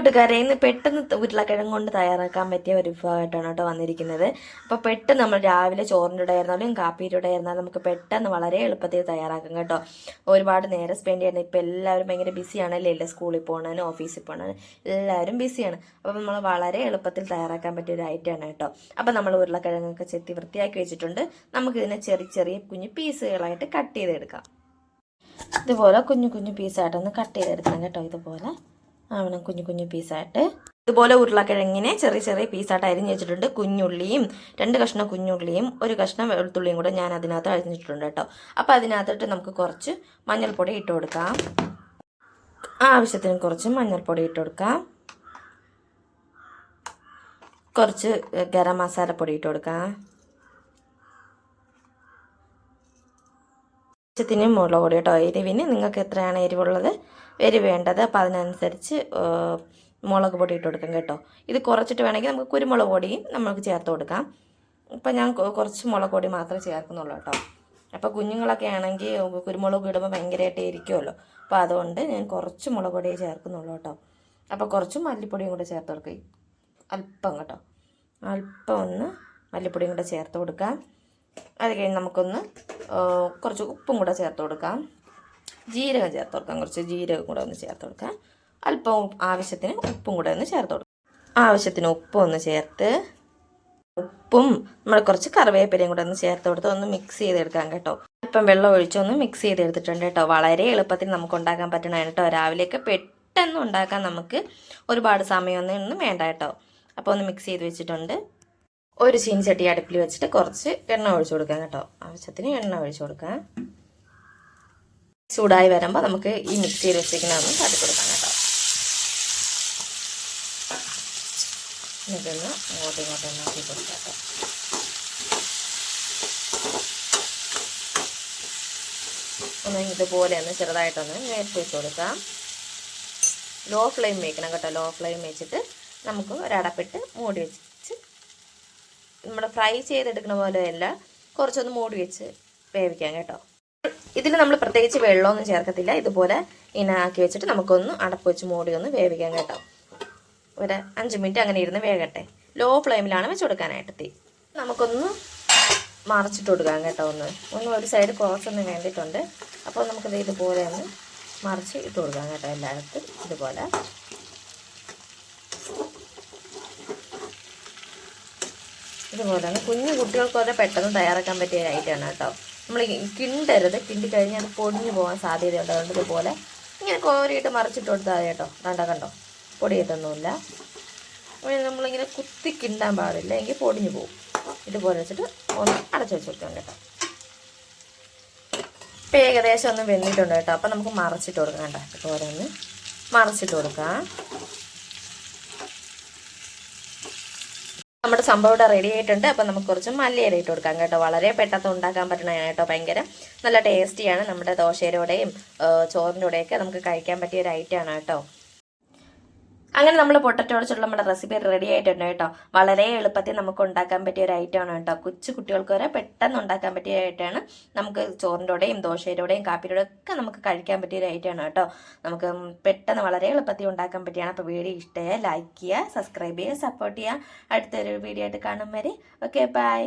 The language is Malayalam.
കൂട്ടുകാരെ ഇന്ന് പെട്ടെന്ന് ഉരുളക്കിഴങ്ങ് കൊണ്ട് തയ്യാറാക്കാൻ പറ്റിയ ഒരു വിഭവമായിട്ടാണ് കേട്ടോ വന്നിരിക്കുന്നത്. അപ്പോൾ പെട്ടെന്ന് നമ്മൾ രാവിലെ ചോറിന്റെ കൂടെ ആയിരുന്നാലും കാപ്പിയുടെ കൂടെ ആയിരുന്നാലും നമുക്ക് പെട്ടെന്ന് വളരെ എളുപ്പത്തിൽ തയ്യാറാക്കാം കേട്ടോ. ഒരുപാട് നേരം സ്പെൻഡ് ചെയ്യണം ഇപ്പോൾ എല്ലാവരും ഭയങ്കര ബിസിയാണല്ലേ അല്ലേ? സ്കൂളിൽ പോകണതിനും ഓഫീസിൽ പോകണതിനും എല്ലാവരും ബിസിയാണ് അപ്പോൾ നമ്മൾ വളരെ എളുപ്പത്തിൽ തയ്യാറാക്കാൻ പറ്റിയ ഒരു ഐറ്റമാണ് കേട്ടോ. അപ്പോൾ നമ്മൾ ഉരുളക്കിഴങ്ങൊക്കെ ചെത്തി വൃത്തിയാക്കി വെച്ചിട്ടുണ്ട്. നമുക്കിതിനെ ചെറിയ ചെറിയ കുഞ്ഞു പീസുകളായിട്ട് കട്ട് ചെയ്തെടുക്കാം. ഇതുപോലെ കുഞ്ഞു കുഞ്ഞു പീസായിട്ടൊന്ന് കട്ട് ചെയ്തെടുക്കണം കേട്ടോ ഇതുപോലെ. ആവണം കുഞ്ഞു കുഞ്ഞു പീസായിട്ട്. ഇതുപോലെ ഉരുളക്കിഴങ്ങിനെ ചെറിയ ചെറിയ പീസായിട്ട് അരിഞ്ഞ് വെച്ചിട്ടുണ്ട്. കുഞ്ഞുള്ളിയും രണ്ട് കഷ്ണം കുഞ്ഞുള്ളിയും ഒരു കഷ്ണം വെളുത്തുള്ളിയും കൂടെ ഞാൻ അതിനകത്ത് അരിഞ്ഞിട്ടുണ്ട് കേട്ടോ. അപ്പോൾ അതിനകത്തിട്ട് നമുക്ക് കുറച്ച് മഞ്ഞൾപ്പൊടി ഇട്ട് കൊടുക്കാം. ആവശ്യത്തിന് കുറച്ച് മഞ്ഞൾപ്പൊടി ഇട്ട് കൊടുക്കാം. കുറച്ച് ഗരം മസാലപ്പൊടി ഇട്ട് കൊടുക്കാം. ആവശ്യത്തിന് മുളക് പൊടി കേട്ടോ. എരിവിന് നിങ്ങൾക്ക് എത്രയാണ് എരിവുള്ളത്? എരിവ് വേണ്ടത് അപ്പോൾ അതിനനുസരിച്ച് മുളക് പൊടി ഇട്ട് കൊടുക്കാം കേട്ടോ. ഇത് കുറച്ചിട്ട് വേണമെങ്കിൽ നമുക്ക് കുരുമുളക് പൊടിയും നമുക്ക് ചേർത്ത് കൊടുക്കാം. ഇപ്പം ഞാൻ കുറച്ച് മുളക് പൊടി മാത്രമേ ചേർക്കുന്നുള്ളൂ കേട്ടോ. അപ്പോൾ കുഞ്ഞുങ്ങളൊക്കെ ആണെങ്കിൽ കുരുമുളക് ഇടുമ്പോൾ ഭയങ്കരമായിട്ട് ഇരിക്കുമല്ലോ അപ്പോൾ അതുകൊണ്ട് ഞാൻ കുറച്ച് മുളക് പൊടിയേ ചേർക്കുന്നുള്ളൂ കേട്ടോ. അപ്പോൾ കുറച്ച് മല്ലിപ്പൊടിയും കൂടെ ചേർത്ത് കൊടുക്കുക അല്പം കേട്ടോ. അല്പം ഒന്ന് മല്ലിപ്പൊടിയും കൂടെ ചേർത്ത് കൊടുക്കാം. അത് കഴിഞ്ഞ് നമുക്കൊന്ന് കുറച്ച് ഉപ്പും കൂടെ ചേർത്ത് കൊടുക്കാം. ജീരകം ചേർത്ത് കൊടുക്കാം കുറച്ച് ജീരകം കൂടെ ഒന്ന് ചേർത്ത് കൊടുക്കാം അല്പം ആവശ്യത്തിന് ഉപ്പും കൂടെ ഒന്ന് ചേർത്ത് കൊടുക്കാം ആവശ്യത്തിന് ഉപ്പും ഒന്ന് ചേർത്ത് ഉപ്പും നമ്മൾ കുറച്ച് കറിവേപ്പിലയും കൂടെ ഒന്ന് ചേർത്ത് കൊടുത്ത് ഒന്ന് മിക്സ് ചെയ്തെടുക്കാം കേട്ടോ. അല്പം വെള്ളം ഒഴിച്ചൊന്ന് മിക്സ് ചെയ്തെടുത്തിട്ടുണ്ട് കേട്ടോ. വളരെ എളുപ്പത്തിൽ നമുക്ക് ഉണ്ടാക്കാൻ പറ്റണതാണ് കേട്ടോ. രാവിലെയൊക്കെ പെട്ടെന്ന് ഉണ്ടാക്കാൻ നമുക്ക് ഒരുപാട് സമയമൊന്നും വേണ്ട കേട്ടോ. അപ്പോൾ ഒന്ന് മിക്സ് ചെയ്ത് വെച്ചിട്ടുണ്ട്. ഒരു ചീനിച്ചട്ടി അടുപ്പിൽ വെച്ചിട്ട് കുറച്ച് എണ്ണ ഒഴിച്ചു കൊടുക്കാം കേട്ടോ. ആവശ്യത്തിന് എണ്ണ ഒഴിച്ചു കൊടുക്കാം. ചൂടായി വരുമ്പോൾ നമുക്ക് ഈ മിക്സ് ചെയ്ത് വെച്ചിരിക്കുന്നതൊന്ന് തട്ടി കൊടുക്കാം കേട്ടോ. ഇതൊന്ന് അങ്ങോട്ടും ഇങ്ങോട്ടും നോക്കി കൊടുക്കാം ഒന്ന് ഇതുപോലെ ഒന്ന് ചെറുതായിട്ടൊന്ന് നേരിട്ട് വെച്ച് കൊടുക്കാം. ലോ ഫ്ലെയിം വയ്ക്കണം കേട്ടോ. ലോ ഫ്ലെയിം വെച്ചിട്ട് നമുക്ക് ഒരടപ്പിട്ട് മൂടി വെച്ച് നമ്മൾ ഫ്രൈ ചെയ്തെടുക്കുന്ന പോലെയല്ല കുറച്ചൊന്ന് മൂടി വെച്ച് വേവിക്കാം കേട്ടോ. ഇതിൽ നമ്മൾ പ്രത്യേകിച്ച് വെള്ളമൊന്നും ചേർക്കത്തില്ല. ഇതുപോലെ ഇനാക്കി വെച്ചിട്ട് നമുക്കൊന്ന് അടപ്പ് വെച്ച് മൂടി ഒന്ന് വേവിക്കാം കേട്ടോ. ഒരു അഞ്ച് മിനിറ്റ് അങ്ങനെ ഇരുന്ന് വേകട്ടെ. ലോ ഫ്ലെയിമിലാണ് വെച്ച് കൊടുക്കാനായിട്ട് തീ. നമുക്കൊന്ന് മറച്ചിട്ട് കൊടുക്കാം കേട്ടോ ഒന്ന്. ഒന്ന് ഒരു സൈഡ് കുറച്ചൊന്ന് വേണ്ടിയിട്ടുണ്ട് അപ്പോൾ നമുക്കത് ഇതുപോലെ ഒന്ന് മറിച്ച് ഇട്ട് കൊടുക്കാം കേട്ടോ എല്ലായിടത്തും ഇതുപോലെ. ഇതുപോലെ തന്നെ കുഞ്ഞു കുട്ടികൾക്കൊക്കെ പെട്ടെന്ന് തയ്യാറാക്കാൻ പറ്റിയ ഐറ്റമാണ് കേട്ടോ. നമ്മൾ കിണ്ടരുത്. കിണ്ടി കഴിഞ്ഞാൽ അത് പൊടിഞ്ഞു പോകാൻ സാധ്യതയുണ്ട്. അതുകൊണ്ട് ഇതുപോലെ ഇങ്ങനെ കോരിയിട്ട് മറിച്ചിട്ട് കൊടുത്താൽ കേട്ടോ. കണ്ടോ കണ്ടോ? പൊടിയിട്ടൊന്നുമില്ല. നമ്മളിങ്ങനെ കുത്തി കിണ്ടാൻ പാടില്ല. എങ്കിൽ പൊടിഞ്ഞു പോകും ഇതുപോലെ വെച്ചിട്ട് ഒന്ന് അടച്ചു വെച്ച് കൊടുക്കാം കേട്ടോ. ഇപ്പം ഏകദേശം ഒന്ന് വെന്നിട്ടുണ്ട് കേട്ടോ. അപ്പം നമുക്ക് മറച്ചിട്ട് കൊടുക്കാം കേട്ടോ. ഇതുപോലെ ഒന്ന് മറച്ചിട്ട് കൊടുക്കാം. നമ്മുടെ സംഭവം ഇവിടെ റെഡി ആയിട്ടുണ്ട്. അപ്പം നമുക്ക് കുറച്ച് മല്ലിയില ഇട്ട് കൊടുക്കാം കേട്ടോ. വളരെ പെട്ടെന്ന് ഉണ്ടാക്കാൻ പറ്റണ കേട്ടോ. ഭയങ്കര നല്ല ടേസ്റ്റിയാണ് നമ്മുടെ ദോശയുടെയും ചോറിന്റെ കൂടെയൊക്കെ നമുക്ക് കഴിക്കാൻ പറ്റിയ ഒരു ഐറ്റമാണ് കേട്ടോ. അങ്ങനെ നമ്മൾ പൊട്ടറ്റോ അടച്ചുള്ള നമ്മുടെ റെസിപ്പി റെഡി ആയിട്ടുണ്ട് കേട്ടോ. വളരെ എളുപ്പത്തിൽ നമുക്ക് ഉണ്ടാക്കാൻ പറ്റിയ ഒരു ഐറ്റം ആണ് കേട്ടോ. കൊച്ചു കുട്ടികൾക്ക് വരെ പെട്ടെന്ന് ഉണ്ടാക്കാൻ പറ്റിയ ഐറ്റമാണ് നമുക്ക് ചോറിന്റെയും ദോശയുടെയും കാപ്പിയുടെ ഒക്കെ നമുക്ക് കഴിക്കാൻ പറ്റിയ ഒരു ഐറ്റമാണ് കേട്ടോ. നമുക്ക് പെട്ടെന്ന് വളരെ എളുപ്പത്തിൽ ഉണ്ടാക്കാൻ പറ്റിയാണ്. അപ്പോൾ വീഡിയോ ഇഷ്ടമായ ലൈക്ക് ചെയ്യുക സബ്സ്ക്രൈബ് ചെയ്യുക സപ്പോർട്ട് ചെയ്യുക. അടുത്തൊരു വീഡിയോ ആയിട്ട് കാണും വരെ. Okay bye